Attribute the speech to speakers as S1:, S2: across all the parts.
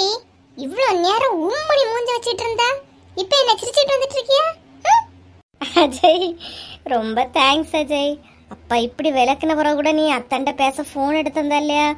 S1: என்னட்டி இவ்ளோ நேரம் உம்மடி மூஞ்ச வச்சிட்டு இருந்தா இப்ப என்ன சிரிச்சிட்டு வந்துட்டு இருக்கியா?
S2: அஜய் ரொம்ப தேங்க்ஸ் அஜய். அப்பா இப்படி விளக்குன பிறகு கூட நீ அத்தாண்ட பேச ஃபோன் எடுத்திருந்தா இல்லையா?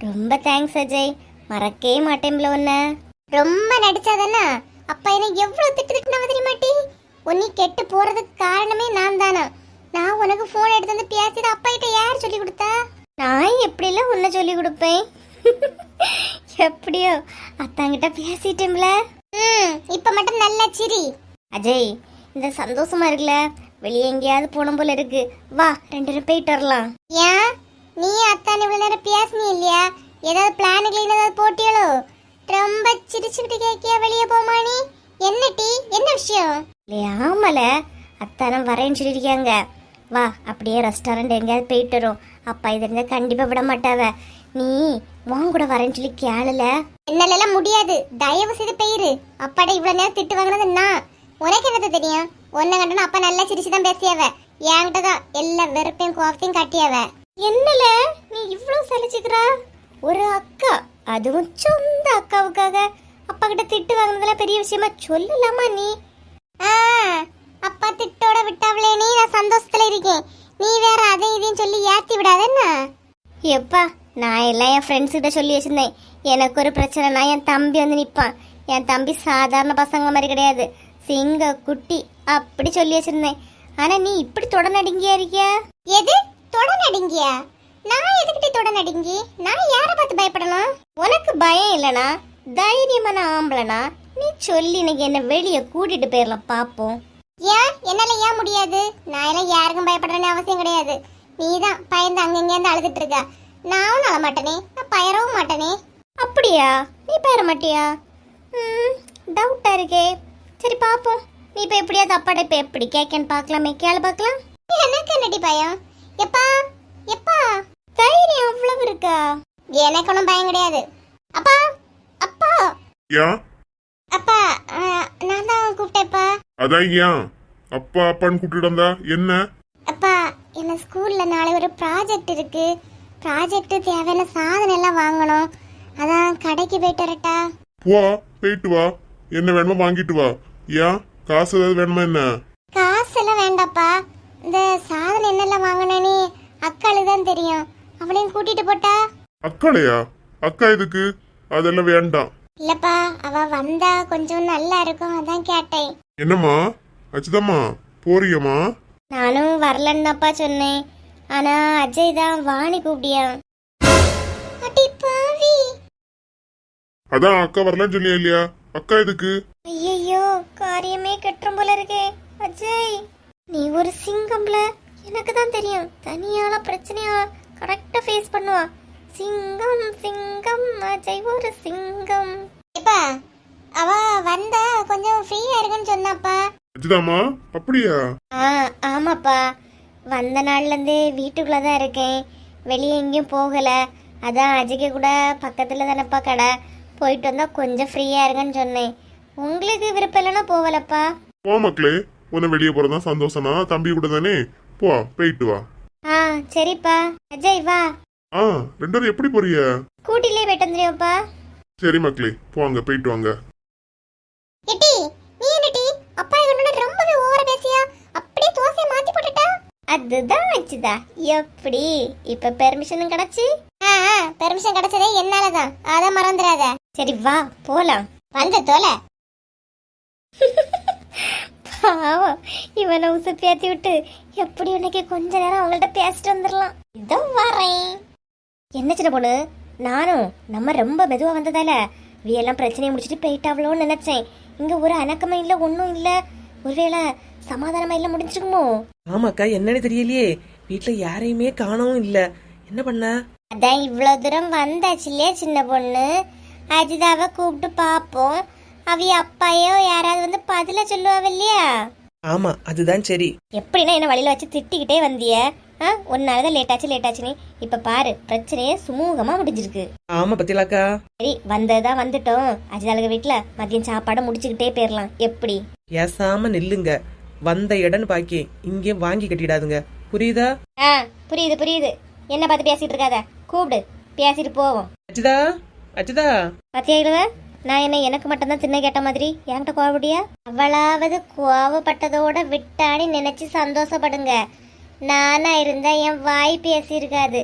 S2: ரொம்ப தேங்க்ஸ் அஜய். மறக்கவே மாட்டேன்ல உன்ன.
S1: ரொம்ப நடிச்சாதானா? அப்பா என்ன எவ்வளவு திட்டு திட்டுனவ தெரியுமாட்டி உன்னை கெட்டு போறதுக்கு காரணமே நான் தானா? நான் உனக்கு போன் எடுத்து வந்து பேசிட்டு அப்பா கிட்ட யார் சொல்லி கொடுத்தா?
S2: நான் எப்படிலாம் உன்னை சொல்லி கொடுப்பேன்? எப்படியோ? அத்தாங்கிட்ட பேசிட்டேன்ல
S1: ம் இப்ப மட்டும் நல்லா சிரி.
S2: அஜய் இந்த சந்தோஷமா இருக்குல்ல? வெளியே எங்கேயாவது போன போல இருக்கு. வா ரெண்டு பேரும் போயிட்டு வரலாம்.
S1: ஏன்? நீ அத்தான் இவ்வளவு நேரம் பேசினி இல்லையா? ஏதாவது பிளானுகள் ஏதாவது போட்டியளோ ரொம்ப சிரிச்சுக்கிட்டு கேக்கியா வெளியே போமா நீ? என்ன டீ? என்ன விஷயம்?
S2: இல்லையா ஆமல. அத்தானம் வரேன்னு சொல்லியிருக்காங்க. வா அப்படியே ரெஸ்டாரண்ட் எங்கேயாவது போயிட்டு வரும். அப்பா இது இருந்தா கண்டிப்பா விட மாட்டாவ. நீ உன் கூட வரேன்னு சொல்லி கேளல.
S1: என்னால முடியாது. தயவு செய்து பெயிரு. அப்பாட இவ்வளவு நேரம் திட்டு வாங்கினது நான். உனக்கு என்னது தெரியும்? ஒன்ன கண்டன அப்பா நல்லா சிரிச்சு தான் பேசியாவ. என்கிட்ட தான் எல்லா வெறுப்பையும் கோபத்தையும் காட்டியாவ.
S2: என்னல? நீ இவ்வளவு சலிச்சுக்கிறா? ஒரு அக்கா. அதுவும் சொந்த அக்காவுக்காக. அப்பா கிட்ட திட்டு வாங்கினதெல்லாம் பெரிய விஷயமா சொல்லலாமா நீ?
S1: ஆ, அப்பா திட்டோட விட்டாவளே நீ நான் சந்தோஷத்துல இருக்கேன். நீ வேற அதையும் இதையும் சொல்லி ஏத்தி விடாத என்ன?
S2: எப்பா நான் எல்லாம் என் ஃப்ரெண்ட்ஸ் கிட்ட சொல்லி வச்சிருந்தேன். எனக்கு ஒரு பிரச்சனைனா என் தம்பி வந்து நிற்பான் என் தம்பி சாதாரண பசங்க மாதிரி கிடையாது. சிங்க குட்டி அப்படி சொல்லி வச்சிருந்தேன். ஆனா நீ இப்படி தொட நடுங்கியா இருக்கியா?
S1: எது? தொட நடுங்கியா நான் எதுக்கிட்ட தொட நடுங்கி நான் யாரை பார்த்து பயப்படணும்?
S2: உனக்கு பயம் இல்லனா தைரியமான ஆம்பளனா நீ சொல்லி இன்னைக்கு என்ன வெளியே கூட்டிட்டு போயிடலாம் பாப்போம்.
S1: ஏன்? என்னால ஏன் முடியாது? நான் எல்லாம் யாருக்கும் பயப்படுறேன்னு அவசியம் கிடையாது. நீ தான் பயந்து அங்கங்கேருந்து அழுதுட்டு இருக்க. நானும் அழ மாட்டேனே நான் பயரவும் மாட்டேனே.
S2: அப்படியா? நீ பேர மாட்டியா? ம் டவுட்டா இருக்கே. சரி பாப்போம். நீ இப்ப எப்படியாவது அப்பாட இப்ப எப்படி கேட்கன்னு பார்க்கலாமே. கேளு பார்க்கலாம்.
S1: எனக்கு என்னடி பயம்? எப்பா? எப்பா?
S2: தைரியம் அவ்வளவு இருக்கா?
S1: எனக்கு ஒன்றும் பயம் கிடையாது. அப்பா? அப்பா?
S3: ஏன்
S1: அப்பா நான் தான் கூப்பிட்டேப்பா
S3: அதான் ஏன் அப்பா அப்பான்னு கூப்பிட்டு என்ன?
S1: அப்பா என்ன ஸ்கூல்ல நாளை ஒரு ப்ராஜெக்ட் இருக்கு. ப்ராஜெக்ட் தேவையான சாதனம் எல்லாம் வாங்கணும். அதான் கடைக்கு போயிட்டு வரட்டா.
S3: போ போயிட்டு வா. என்ன வேணுமோ வாங்கிட்டு வா. ஏன்? காசு ஏதாவது வேணுமா என்ன?
S1: காசு எல்லாம் வேண்டாப்பா. இந்த சாதனம் என்னெல்லாம் வாங்கணும்னு அக்காளுக்கு தான் தெரியும். அவளையும் கூட்டிட்டு போட்டா.
S3: அக்காளையா? அக்கா எதுக்கு? அதெல்லாம் வேண்டாம்.
S1: இல்லப்பா அவ வந்தா கொஞ்சம் நல்லா இருக்கும் அதான் கேட்டேன்.
S3: என்னம்மா? அச்சுதம்மா போறியம்மா?
S2: நானும் வரலன்னு தான்ப்பா சொன்னேன். ஆனா அஜய் தான் வாணி கூப்பிடியா?
S1: அடி பாவி.
S3: அதான் அக்கா வரலன்னு சொல்லியா இல்லையா? அக்கா எதுக்கு?
S2: ஐயோ காரியமே கெட்டுரும் போல இருக்கே அஜய். நீ ஒரு சிங்கம்ல எனக்கு தான் தெரியும். தனியால பிரச்சனையா கரெக்டா ஃபேஸ் பண்ணுவா. சிங்கம் சிங்கம் அஜய் ஒரு சிங்கம்.
S1: இப்பா அவ வந்தா கொஞ்சம் ஃப்ரீயா இருக்குன்னு சொன்னாப்பா.
S3: அச்சுதாம்மா அப்படியா?
S2: ஆ ஆமாப்பா. வந்த நாள்லேருந்தே வீட்டுக்குள்ளே தான் இருக்கேன். வெளியே எங்கேயும் போகலை. அதான் அஜய்க்கு கூட பக்கத்தில் தானேப்பா கடை. போயிட்டு வந்தால் கொஞ்சம் ஃப்ரீயாக இருங்கன்னு சொன்னேன். உங்களுக்கு விருப்பம் இல்லைன்னா போகலப்பா.
S3: போ மக்களே உன்னை வெளியே போறதா சந்தோஷமா தம்பி கூட தானே? போ போயிட்டு வா.
S2: ஆ சரிப்பா. அஜய் வா.
S3: ஆ ரெண்டு பேரும் எப்படி போறிய
S2: கூட்டிலே போயிட்டு வந்துடுவோப்பா
S3: சரி மக்களே போங்க போயிட்டு வாங்க.
S1: எட்டி நீ என்னடி அப்பா இவனோட ரொம்பவே ஓவரா பேசியா அப்படியே தோசையை மாத்தி போட்டுட்டா
S2: அதுதான் வச்சுதா. எப்படி? இப்போ பெர்மிஷனும் கிடச்சி?
S1: ஆ பெர்மிஷன் கிடைச்சதே என்னாலதான். அத மறந்துடாத.
S2: சரி வா போகலாம்
S1: வந்த தோல.
S2: பாவம் இவனை உசுப்பேத்தி விட்டு எப்படி இன்னைக்கு கொஞ்ச நேரம் அவங்கள்ட்ட பேசிட்டு வந்துடலாம்? இதோ வரேன். என்ன சின்ன பொண்ணு? நானும் நம்ம ரொம்ப மெதுவா வந்ததால வியெல்லாம் பிரச்சனையை முடிச்சுட்டு போயிட்டாவளோன்னு நினைச்சேன். இங்க ஒரு அணக்கமும் இல்ல ஒன்றும் இல்ல. ஒருவேளை சமாதானமா இல்ல முடிஞ்சிருக்குமோ?
S4: ஆமாக்கா என்னன்னு தெரியலையே. வீட்ல யாரையுமே காணவும் இல்ல. என்ன பண்ண?
S2: அதான் இவ்வளவு தூரம் வந்தாச்சு இல்லையா சின்ன பொண்ணு? அஜிதாவை கூப்பிட்டு பார்ப்போம் அவிய அப்பாயோ யாராவது வந்து பதில சொல்லுவாவ இல்லையா?
S4: ஆமா அதுதான் சரி.
S2: எப்படின்னா என்ன வழியில வச்சு திட்டிக்கிட்டே வந்திய. ஆ ஒன்னாலதான் லேட் ஆச்சு லேட் ஆச்சுன்னு இப்ப பாரு பிரச்சனையே சுமூகமா முடிஞ்சிருக்கு.
S4: ஆமா பத்திலாக்கா.
S2: சரி வந்ததுதான் வந்துட்டோம். அஜிதாளுக வீட்டுல மதியம் சாப்பாடை முடிச்சுக்கிட்டே போயிடலாம் எப்படி?
S4: ஏசாம நில்லுங்க. வந்த இடம்னு பாக்கி இங்கேயும் வாங்கி கட்டிடாதுங்க. புரியுதா?
S2: ஆ புரியுது புரியுது. என்ன பார்த்து பேசிட்டு இருக்காத? கூப்பிடு. பேசிட்டு போவோம்.
S4: அச்சுதா? அச்சுதா?
S2: பத்தியா இழுவ? நான் என்ன எனக்கு மட்டும்தான் தின்ன கேட்ட மாதிரி? என்கிட்ட கோவப்படியா
S1: அவளாவது கோவப்பட்டதோட விட்டான்னு நினைச்சு சந்தோஷப்படுங்க. நானா இருந்தா என் வாய் பேசியிருக்காது.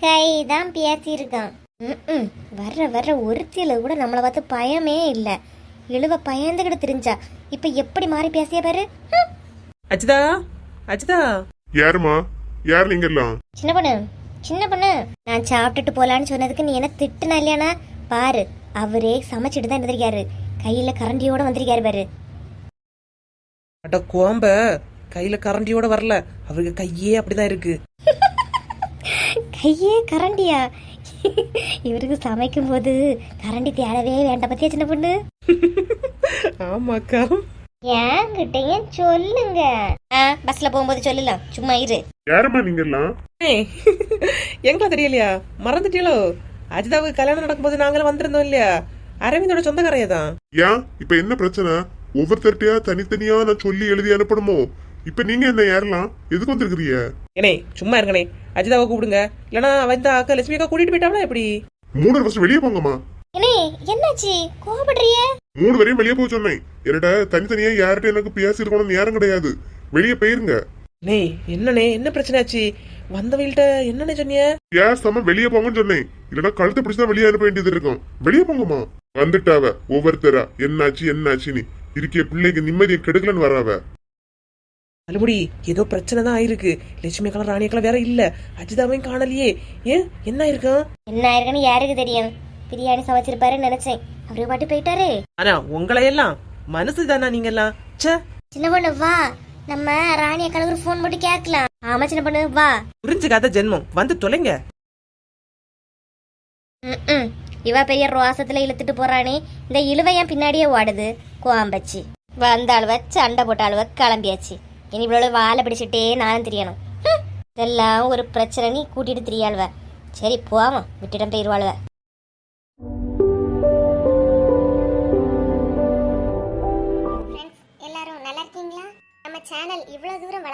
S1: கை தான் பேசியிருக்கான்.
S2: ம் வர்ற வர்ற ஒருத்தியில கூட நம்மளை பார்த்து பயமே இல்லை. இழுவ பயந்துகிட்டு தெரிஞ்சா. இப்ப எப்படி மாறி பேசிய பாரு? ஹம்.
S4: அஜிதா அஜிதா.
S3: யாருமா யார் நீங்க எல்லாம்
S2: சின்ன பொண்ணு சின்ன பொண்ணு. நான் சாப்பிட்டுட்டு போலான்னு சொன்னதுக்கு நீ என்ன திட்டுன இல்லையானா பாரு அவரே சமைச்சிட்டு தான் இருந்திருக்காரு. கையில கரண்டியோட வந்திருக்காரு பாரு.
S4: அட கோம்ப கையில கரண்டியோட வரல. அவருக்கு கையே அப்படிதான் இருக்கு.
S2: கையே கரண்டியா? இவருக்கு சமைக்கும் போது கரண்டி தேடவே வேண்டாம் பத்தியா சின்ன பொண்ணு?
S4: ஆமாக்கா.
S1: என்கிட்டயும் சொல்லுங்க.
S2: பஸ்ல போகும்போது சொல்லலாம். சும்மா இரு.
S3: யாருமா நீங்க எல்லாம்
S4: எங்களா தெரியலையா? மறந்துட்டீங்களோ அஜிதாவுக்கு கல்யாணம் நடக்கும்போது நாங்களும் வந்திருந்தோம் இல்லையா? அரவிந்தோட சொந்தக்காரையா தான்
S3: ஏன்? இப்ப என்ன பிரச்சனை? ஒவ்வொருத்தர்ட்டையா தனித்தனியா நான் சொல்லி எழுதி அனுப்பணுமோ? இப்ப நீங்க என்ன யாரெல்லாம்? எதுக்கு வந்திருக்கிறீங்க?
S4: ஏனே சும்மா இருங்கனே அஜிதாவை கூப்பிடுங்க. இல்லனா வந்தா அக்கா லட்சுமி அக்கா கூட்டிட்டு போயிட்டாங்களா எப்படி?
S3: மூணு வருஷம் வெளியே போங்கம்மா.
S2: என்ன என்னாச்சு? கோபப்படுறிய
S3: மூணு வரையும் வெளியே போக சொன்னேன். என்னடா தனித்தனியா யார்கிட்ட எனக்கு பேசியிருக்கணும்னு நேரம் கிடையாது. வெளியே போயிருங்க.
S4: நே என்னண்ணே என்ன பிரச்சனை ஆச்சு வந்தவங்கள்ட்ட என்னண்ணே சொன்னிய?
S3: ஏன் சம வெளியே போங்கன்னு சொன்னேன். இல்லைன்னா கழுத்தை பிடிச்சதான் வெளியே அனுப்ப வேண்டியது இருக்கும். வெளியே போங்கம்மா. வந்துட்டாவ ஒவ்வொருத்தரா. என்னாச்சு என்னாச்சுன்னு. இருக்கிய பிள்ளைக்கு நிம்மதியை கெடுக்கலன்னு வராவ.
S4: அலுமுடி ஏதோ பிரச்சனை தான் ஆயிருக்கு. லட்சுமி அக்கா ராணி அக்கா வேற இல்ல. அஜிதாவையும் காணலையே. ஏன்? என்ன ஆயிருக்கான்
S2: என்ன ஆயிருக்குன்னு யாருக்கு தெரியும்? பிரியாணி சமைச்சிருப்பாருன்னு நினைச்சேன். அவரு பாட்டு போயிட்டாரு.
S4: ஆனா உங்களை எல்லாம் மனசு தானா நீங்க எல்லாம் ச்சே.
S1: சின்ன பொண்ணு வா. நம்ம ராணி அக்காளுக்கு ஒரு ஃபோன் போட்டு கேட்கலாம்.
S2: ஆமா சின்ன பொண்ணு வா.
S4: புரிஞ்சுக்காத ஜென்மம். வந்து தொலைங்க.
S2: ம்ம். இவ பெரிய ரோசத்துல இழுத்துட்டு போறானே. இந்த இழுவையன் பின்னாடியே ஓடுது. கோம்பச்சி வந்த அழுவ சண்டை போட்ட அழுவ கிளம்பியாச்சு. இனி இவ்வளவு வாழை பிடிச்சிட்டே நானும் தெரியணும். இதெல்லாம் ஒரு பிரச்சனை. நீ கூட்டிட்டு திரியாளுவ சரி போவோம். விட்டுடம் போயிருவாளுவ